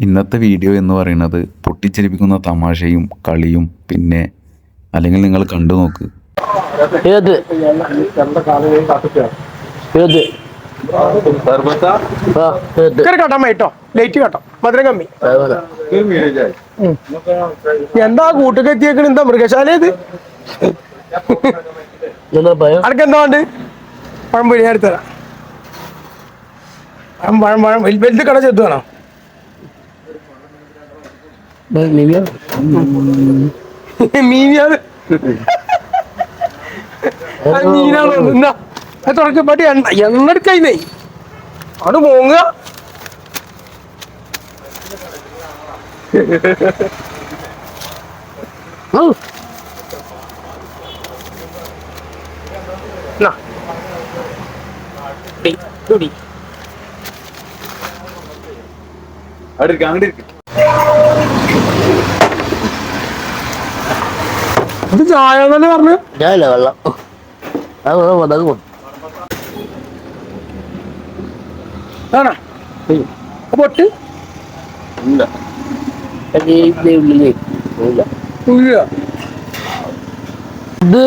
ഇന്നത്തെ വീഡിയോ എന്ന് പറയുന്നത് പൊട്ടിച്ചിരിപ്പിക്കുന്ന തമാശയും കളിയും പിന്നെ അല്ലെങ്കിൽ നിങ്ങൾ കണ്ടു നോക്ക്. ഏത്? ഏത്? കേട്ടോ ലൈറ്റ് കട്ടാം മധുരം കമ്മി എന്താ കൂട്ടൊക്കെ എത്തിയേക്കണ? എന്താ മൃഗശാല ഇത്? അടക്ക ഭയം? അനക്ക് എന്താ ഉണ്ട് പഴം പൊരി ഞാൻ എടുത്തരാം പഴം പഴം പഴം. വലു- വലുത് കട ചെത്തു വേണോ? മീനാണ് അത് മീനാണ് എന്നാ? തുറക്ക് പട്ടി എണ്ണ എണ്ണ എടുക്കുന്നേ അവിടെ പോങ്ങുക ഔ, എന്നാ. ചായ എന്നല്ലേ പറഞ്ഞു? ചായല്ല വെള്ളം. അത്. ആണോ? പൊട്ട് ഇല്ല. ഇല്ല. ഇത്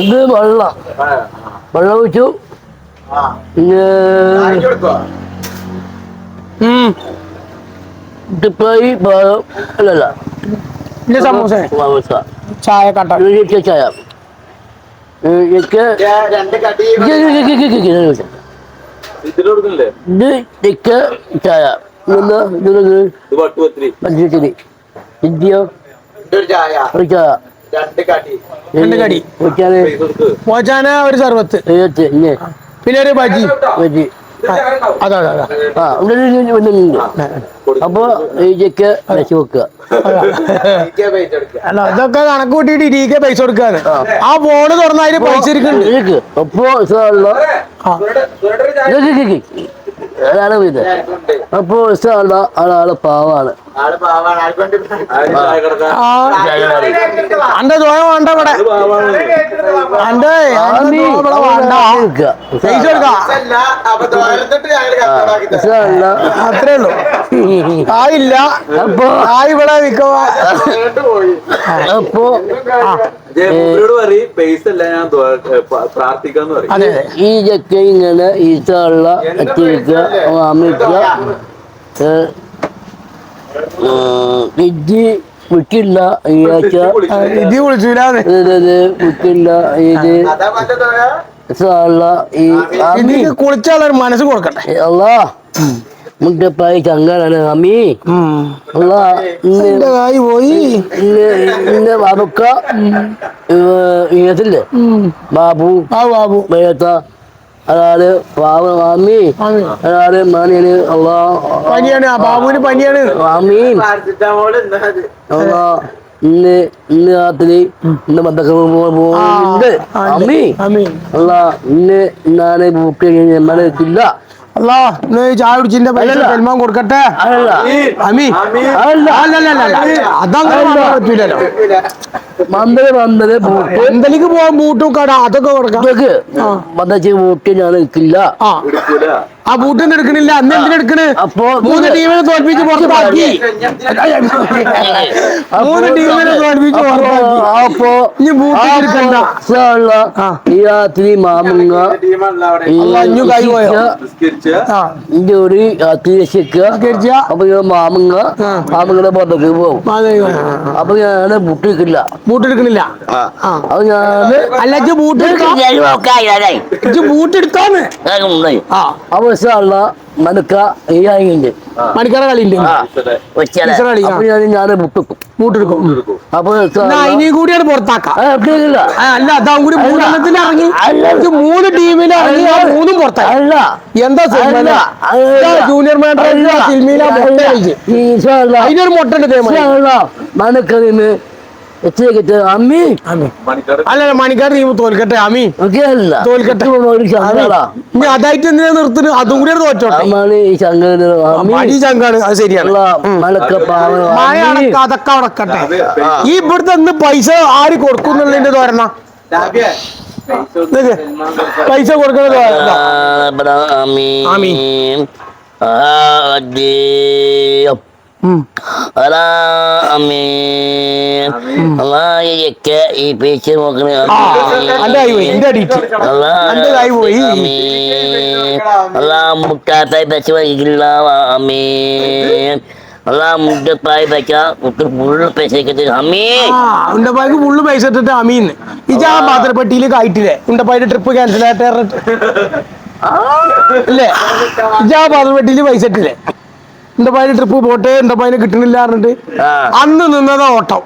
ഇത് വെള്ളം. വെള്ളം ഒഴിച്ചു. ടിപ്പായി അല്ലല്ല. ഇല്ല സമൂസ. ചായ കട്ട. ചായ. തിക്ക് ചായ. പഞ്ചിരി ഇന്ത്യ ഒരു സർവത്ത്. പിന്നെ ഒരു ബജി. വെജി അതാ അതാ അതാ. ആ ഇവിടെ ഒരു ഇത് അടച്ചു അപ്പൊ വെക്കുക അല്ല ഇതൊക്കെ കണക്ക് കൂട്ടിയിട്ട് ഇരിക്കെ പൈസ കൊടുക്കാന്ന് ആ. ഫോണ് തുറന്ന അതിന് പൈസ ഇരിക്കുന്നുണ്ട്. അപ്പോ ഇത്? അപ്പോ ഇഷ്ടമുള്ള ആളാൾ പാവാണ്. അന്റെ ദ്വയ വേണ്ട ഇവിടെ. അത്രേ ഉള്ളൂ. ആയില്ല അപ്പൊ ആ ഇവിടെ വിൽക്കവാ അപ്പോ അതെ അതെ. ഈ ചക്ക ഇങ്ങനെ ഇഷ്ടമുള്ള എത്തിരിക്കുക അമിക്കുക ഇജ്ജി വിട്ടില്ല ഈ ആഴ്ച. ഇജ്ജി ഇത് വിട്ടില്ല ഇത് ഈ കുളിച്ചാൽ മനസ്സ് കൊടുക്കട്ടെ. അല്ലാ മുട്ടപ്പായി ചങ്ങലാണ് അമ്മി അല്ലാ എന്റെ കായ് പോയി? ഇന്ന് ഇന്ന് ബാബുക്ക ഇങ്ങനത്തില്ലേ ബാബു ആ ബാബു. മേത്ത അതായത് ബാബു മാമി. അതായത് മാനിയന് അള്ളാ പനിയാണ് ബാബുവിന് പനിയാണ്. മാമി അള്ളാ ഇന്ന് ഇന്ന് രാത്രി ഇന്ന് പോകുന്നുണ്ട് അമ്മി അള്ളാ ഇന്ന് ഞാൻ ബുക്ക് എത്തില്ല അല്ലാ ഇന്ന് ഈ ചായ കുടിച്ചിന്റെ പൈസ സൽമാൻ കൊടുക്കട്ടെ? അമീ. അതങ്ങനെ പറ്റൂലല്ലോ. മന്ദര് മന്ദര് ബുക്ക് എന്തെങ്കിലും പോവാൻ ബൂട്ടും കട അതൊക്കെ കൊടുക്കാം. ബുക്ക് ഞാൻ നിൽക്കില്ല ആ ബൂട്ടൊന്നും എടുക്കണില്ല. അന്ന് എന്തിനെടുക്കണ് അപ്പോ മൂന്ന് ടീമിനെ തോൽപ്പിച്ച് പുറത്താക്കി. മൂന്ന് ടീമിനെ തോൽപ്പിച്ച് പുറത്താക്കി. അപ്പോ ഇനി ബൂട്ട് എടുക്കണ്ട. ഈ രാത്രി മാമങ്ങ അഞ്ഞു കൈ പോയോ? ഇന്റെ ഒരു കരിച്ച അപ്പൊ മാമങ്ങ മാമുങ്ങ മാമുങ്ങയുടെ പുറത്തേക്ക് പോകും. അപ്പൊ ഞാൻ എടുക്കില്ല ബൂട്ട് എടുക്കണില്ല. ആ. അപ്പൊ ഞാൻ അല്ല ബൂട്ട് ബൂട്ട് എടുക്കാന്ന് ആ. അപ്പൊ ഇഷ്ടമുള്ള മനക്ക ഈ ആയിണ്ട് മണിക്കറ കളി ഉണ്ട് കളി, ഞാൻ അപ്പൊ അതിനെയും കൂടിയാണ് പുറത്താക്കാം. അല്ല അതാവും കൂടി ഇറങ്ങി. മൂന്ന് ടീമിൽ ഇറങ്ങി മൂന്നും അല്ല. എന്താ. ജൂനിയർ മാനേജർ അല്ല. സിൽമീന മുട്ട കഴിച്ച് ഈ ഇഷ്ടമുള്ള അതിനൊരു മുട്ട ഉണ്ട് മനക്കറിന് അമ്മി അല്ല ടീം തോൽക്കട്ടെ അമീ ഒക്കെ അല്ല തോൽക്കട്ടെ ഒരു ശങ്കടാ ഇനി അതായിട്ട് എന്തിനാ നിർത്തുന്നത് അതും കൂടി തോറ്റോട്ടെ മടി ചങ്കാണ് അത് ശരിയാണ് മലക്ക പാവന മഴ അടക്ക അതൊക്കെ അടക്കട്ടെ ഈ ഇവിടുത്തെ പൈസ ആര് കൊടുക്കുന്നുള്ളതിന്റെ തോരണ പൈസ കൊടുക്കണത് തോരണ ആമീൻ. Adim. Yake ഈ പേച്ച് നോക്കണേ. മുട്ടാത്തായി പൈസക്ക് അമീൻ. ആ ഉണ്ടപ്പായ്ക്ക് ഫുള്ള് പൈസ ഇട്ടിട്ട് അമീൻ. ഇജാ പാത്രപ്പെട്ടിയിൽ കായിട്ടില്ലേ? ഉണ്ടപ്പായുടെ ട്രിപ്പ് ക്യാൻസൽ ആയിട്ട് ഇല്ലേ? ഇജാ പാത്രപ്പെട്ടിയിൽ പൈസ ഇട്ടില്ലേ? ഉണ്ടപ്പായുടെ ട്രിപ്പ് പോട്ടെ ഉണ്ടപ്പായിന് കിട്ടണില്ല പറഞ്ഞിട്ട് അന്ന് നിന്നതാ ഓട്ടം.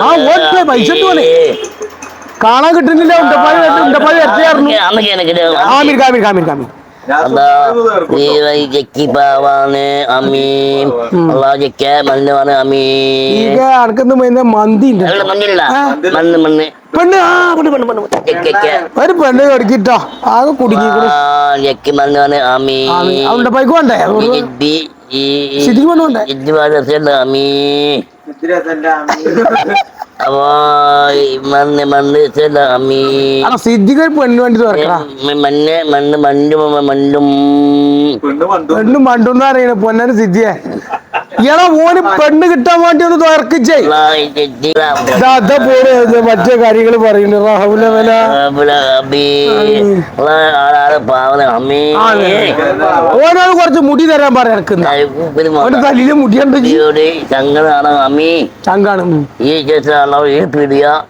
ആ, ഒറ്റ പൈസ പോലെ. കാണാൻ കിട്ടുന്നില്ല ഉണ്ടപ്പായി ഉണ്ടപ്പായി എത്തിയായിരുന്നു ആമിർ കാമിർ കാമിർ കാമീർ ഒരു പെണ്ണ് കൊടുക്കിട്ടോ. ആകെ കുടുങ്ങി മണ്ണ് അവളുടെ പൈക്ക് വേണ്ടേ ശരിക്കും വേണ്ടേ മണ്ണ് മണ്ണ് പെണ്ണ് വേണ്ടി തുറക്കടാ മണ്ണ് മണ്ണ് പെണ്ണ് പണ്ടു പെണ്ണും പണ്ടെന്ന് അറിയണ പൊന്നാന് സിദ്ധിയെ എടാ ഓന് പെണ്ണ് കിട്ടാൻ വേണ്ടി ഒന്ന് തുറക്കിച്ചേ Allah പോലെ മറ്റേ കാര്യങ്ങൾ പറയുന്നു. റാഹുല വില ഓനോട് കുറച്ച് മുടി തരാൻ പറയാ അവന്റെ തലയിൽ മുടിയുണ്ട് ചങ്കാണ്. ഈ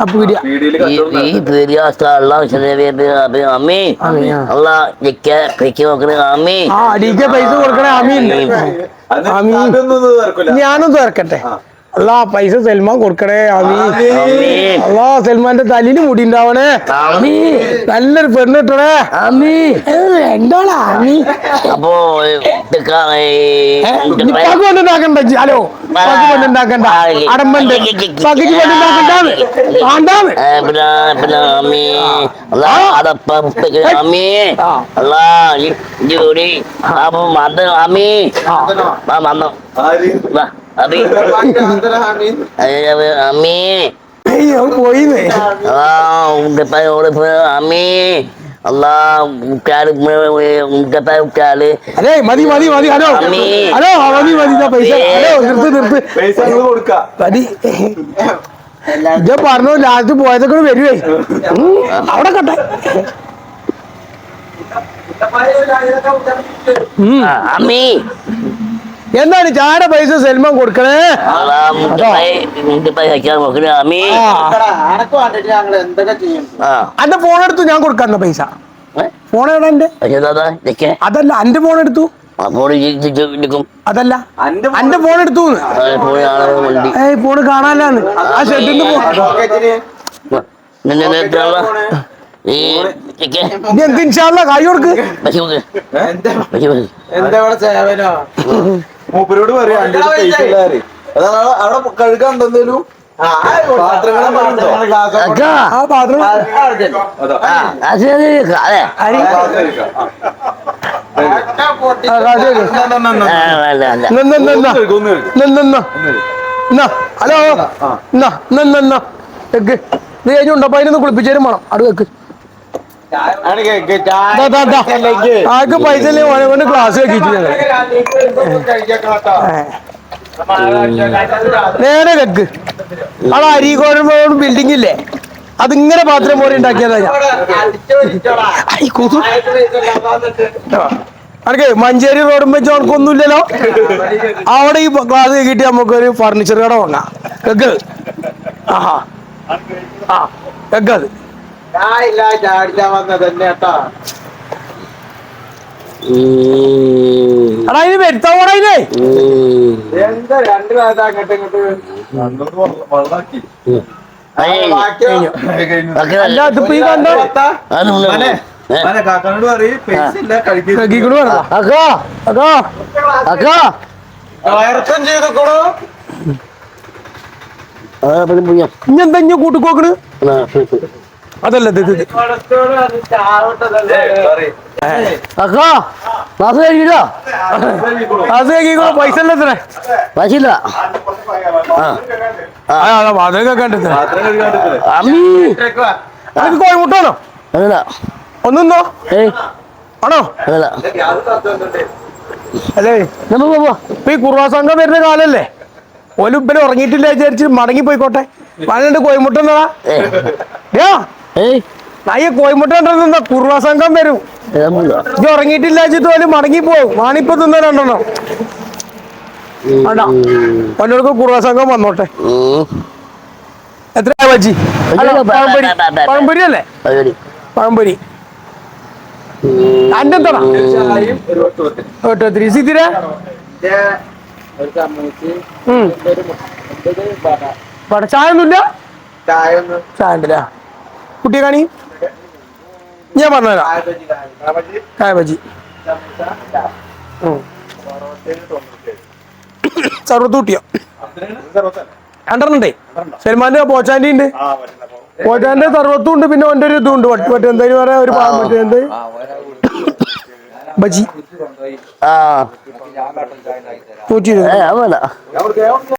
അമ്മി. അല്ല പൈസ കൊടുക്കണേ ഞാനും തുറക്കട്ടെ. അല്ലാ പൈസ സൽമാൻ കൊടുക്കണേ ആമീൻ. അല്ലാ സൽമാന്റെ തലയിൽ മുടി ഉണ്ടാവണേ അമ്മി നല്ലൊരു പെണ്ണ് കിട്ടണേ. അമ്മി എന്താളാ അമീ അപ്പോ നിക്കാക്ക് പെണ്ണുണ്ടാക്കണ്ട ഇജ്ജ്. ഹലോ. പക്ക് പെണ്ണുണ്ടാക്കണ്ട അടമ്പണ്ട്. പകുതി പെണ്ണുണ്ടാക്കണ്ടാന്ന് വേണ്ടാന്ന്. Eh, benar benar Ami. Allah അയ്യോ പോയിന്നേ orang pun Ami. Allah ukar depan ukar. അതെ മതി മതി മതി ഹലോ അമ്മേ. ഹലോ ആ, മതി മതി ഇതാ പൈസ ഹലോ നിർത്ത് നിർത്ത് പൈസ മതി ഇജ്ജ പറഞ്ഞു ലാസ്റ്റ് പോയതൊക്കെ വരുവേ അവിടെ കട്ടെ ഉം. എന്താണ് ചാട പൈസ സെൽമം കൊടുക്കണേ. അന്റെ ഫോൺ എടുത്തു ഞാൻ കൊടുക്കാന്ന പൈസ? ഫോൺ എവിടെ എന്റെ. അതല്ല അന്റെ ഫോൺ എടുത്തു. അതല്ല അന്റെ അന്റെ ഫോൺ എടുത്തു ഏയ് ഫോണ് കാണാനാണ് ആ ഷെഡിന്ന് കൈ ഇനി എന്ത് ഇൻഷാല്ല കായ് കൊടുക്ക്. മൂപ്പരോട് പറയാം പൈസ അതാണ് അവിടെ- കഴുകാൻ എന്തെങ്കിലും. ഹലോ. നീ ഇന്ന് ഇന്ന് ഇന്ന്. വെക്ക് ഇത് കഴിഞ്ഞ് ഉണ്ടപ്പോ അതിനൊന്ന് കുളിപ്പിച്ചേരും വേണം. അടു ആർക്ക് പൈസ ഇല്ലേ? ഓനെ കൊണ്ട് ക്ലാസ് വെക്കിച്ചു ഞങ്ങൾ നേരെ വെക്ക് അവിടെ അരീകോട് ബിൽഡിംഗ് ഇല്ലേ? അതിങ്ങനെ പാത്രം പോലെ ഉണ്ടാക്കിയതാ ഞാൻ. അനക്ക് മഞ്ചേരി റോഡും വെച്ച് നമുക്കൊന്നുമില്ലല്ലോ അവിടെ ഈ ക്ലാസ് കിട്ടി നമുക്കൊരു ഫർണിച്ചർ കട വാങ്ങാം. കേക്ക് ആഹാ. ആ കേക്ക് അത് ഇല്ല ചാടിച്ചാൻ വന്നത് തന്നെ കേട്ടോ. എടാ ഇതിന് വരുത്താൻ പോടാ എന്താ രണ്ട് കാലത്ത് അങ്ങോട്ട് അല്ല ഇതിപ്പോ ഈ കണ്ടോ? അത് ഉണ്ട്. മോനെ, ഏ, മോനെ, കാക്കാനോട് പറയ് പൈസ ഇല്ല കഴിക്കും. കേക്കിക്കൂടെ വേണ്ട അക്കാ അക്കാ അക്കാ വയർത്തം ചെയ്തോളൂ ആ, പിന്നെ പുയ്യം. ഇനി എന്താ ഇഞ്ഞ കൂട്ടിക്കോക്കണ്. അതല്ല. അക്കാ ക്ലാസ് ക്ലാസ് കഴിക്കോ പൈസ അല്ല എത്ര അമ്മി. എനിക്ക് കോഴിമുട്ടാണോ അതല്ല. ഒന്നോ ഏയ്. ആണോ? അതല്ല. അല്ലേ? ഇപ്പൊ ഈ കുറുവാ സംഘം വരുന്ന കാലല്ലേ? ഓൽ ഇപ്പനെ ഉറങ്ങിയിട്ടില്ല വിചാരിച്ച് മടങ്ങി പോയിക്കോട്ടെ എന്നതാ യാ ഏയ്. നായ കോയിമുട്ട എന്താ കുറുവാ സംഘം വരും. ഇത് ഉറങ്ങിയിട്ടില്ല വെച്ചിട്ട് മടങ്ങി പോകും വാണിപ്പോ തിന്ന രണ്ടെണ്ണം. കുറുവാ സംഘം വന്നോട്ടെ. എത്ര ബജി? പഴംപൊരി. പഴംപൊരി അല്ലേ? പഴംപൊരി. അന്റെ ചായ ഒന്നുമില്ല? ചായ ഒന്ന്. ചായ ഉണ്ടല്ലേ? കുട്ടിയെ കാണി ഞാൻ പറഞ്ഞുതരാം. ചായ ബജി സർവത്ത് സൽമാന്റെ പോച്ചാന്റെ ഉണ്ട് പോച്ചാന്റെ സർവത്തും ഉണ്ട് പിന്നെ ഒന്റെ ഒരു ഇതും ഉണ്ട്. മറ്റേ എന്തായാലും വേറെ ഒരു മറ്റേ എന്ത്? ബജി. ആ. നൂറ്റി